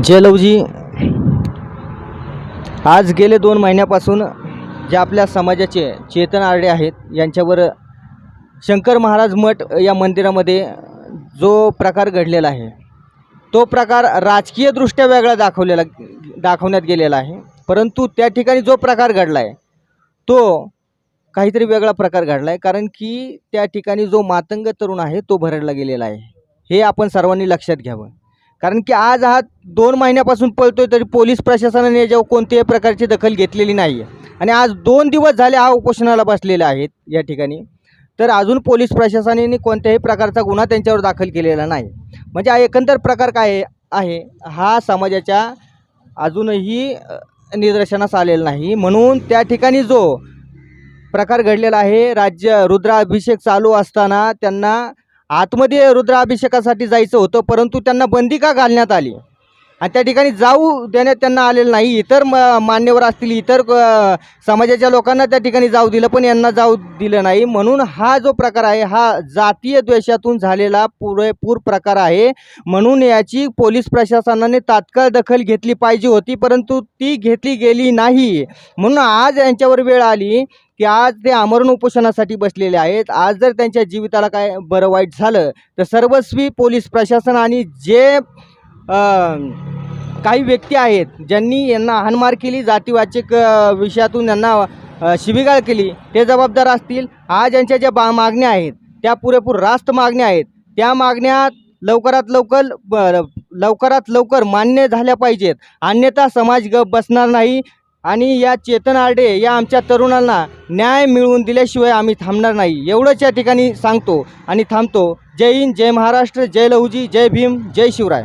जय आज गेले दोन महिन्यापासून जे आपल्या समाजाचे चेतन आरडे आहेत यांच्यावर शंकर महाराज मठ या मंदिरामध्ये जो प्रकार घडलेला आहे तो प्रकार राजकीयदृष्ट्या वेगळा दाखवलेला दाखवण्यात गेलेला आहे. परंतु त्या ठिकाणी जो प्रकार घडला आहे तो काहीतरी वेगळा प्रकार घडला आहे कारण की त्या ठिकाणी जो मातंग तरुण आहे तो भरडला गेलेला आहे. हे आपण सर्वांनी लक्षात घ्यावं. कारण की आज हा दोन महिन्यापासून पळतोय तरी पोलीस प्रशासनाने याच्यावर कोणत्याही प्रकारची दखल घेतलेली नाही आहे आणि आज दोन दिवस झाले हा उपोषणाला बसलेले आहेत या ठिकाणी. तर अजून पोलीस प्रशासनाने कोणत्याही प्रकारचा गुन्हा त्यांच्यावर दाखल केलेला नाही. म्हणजे हा एकंदर प्रकार काय आहे- हा समाजाच्या अजूनही निदर्शनास आलेला नाही. म्हणून त्या ठिकाणी जो प्रकार घडलेला आहे राज्य रुद्राभिषेक चालू असताना त्यांना आतमध्ये रुद्राभिषेकासाठी जायचं होतं परंतु त्यांना बंदी का घालण्यात आली. आणि त्या ठिकाणी जाऊ देण्यात त्यांना आलेलं नाही. इतर म मान्यवर असतील इतर समाजाच्या लोकांना त्या ठिकाणी जाऊ दिलं पण यांना जाऊ दिलं नाही. म्हणून हा जो प्रकार आहे हा जातीय द्वेषातून झालेला पुरेपूर प्रकार आहे. म्हणून याची पोलीस प्रशासनाने तात्काळ दखल घेतली पाहिजे होती परंतु ती घेतली गेली नाही. म्हणून आज यांच्यावर वेळ आली की आज ते आमरण उपोषणासाठी बसलेले आहेत. आज जर त्यांच्या जीविताला काय बरं वाईट झालं तर सर्वस्वी पोलीस प्रशासन आणि जे काही व्यक्ती आहेत ज्यांनी यांना हानमार केली जातीवाचक विषयातून यांना शिबिगाळ केली ते जबाबदार असतील. आज यांच्या ज्या बा मागण्या आहेत त्या पुरेपूर रास्त मागण्या आहेत. त्या मागण्या लवकरात लवकर ब- लवकरात लवकर मान्य झाल्या पाहिजेत. अन्यथा समाज गप बसणार नाही आणि या चेतन आरडे या आमच्या तरुणांना न्याय मिळवून दिल्याशिवाय आम्ही थांबणार नाही. एवढंच या ठिकाणी सांगतो आणि थांबतो. जय हिंद जय महाराष्ट्र जय लहुजी जय भीम जय शिवराय.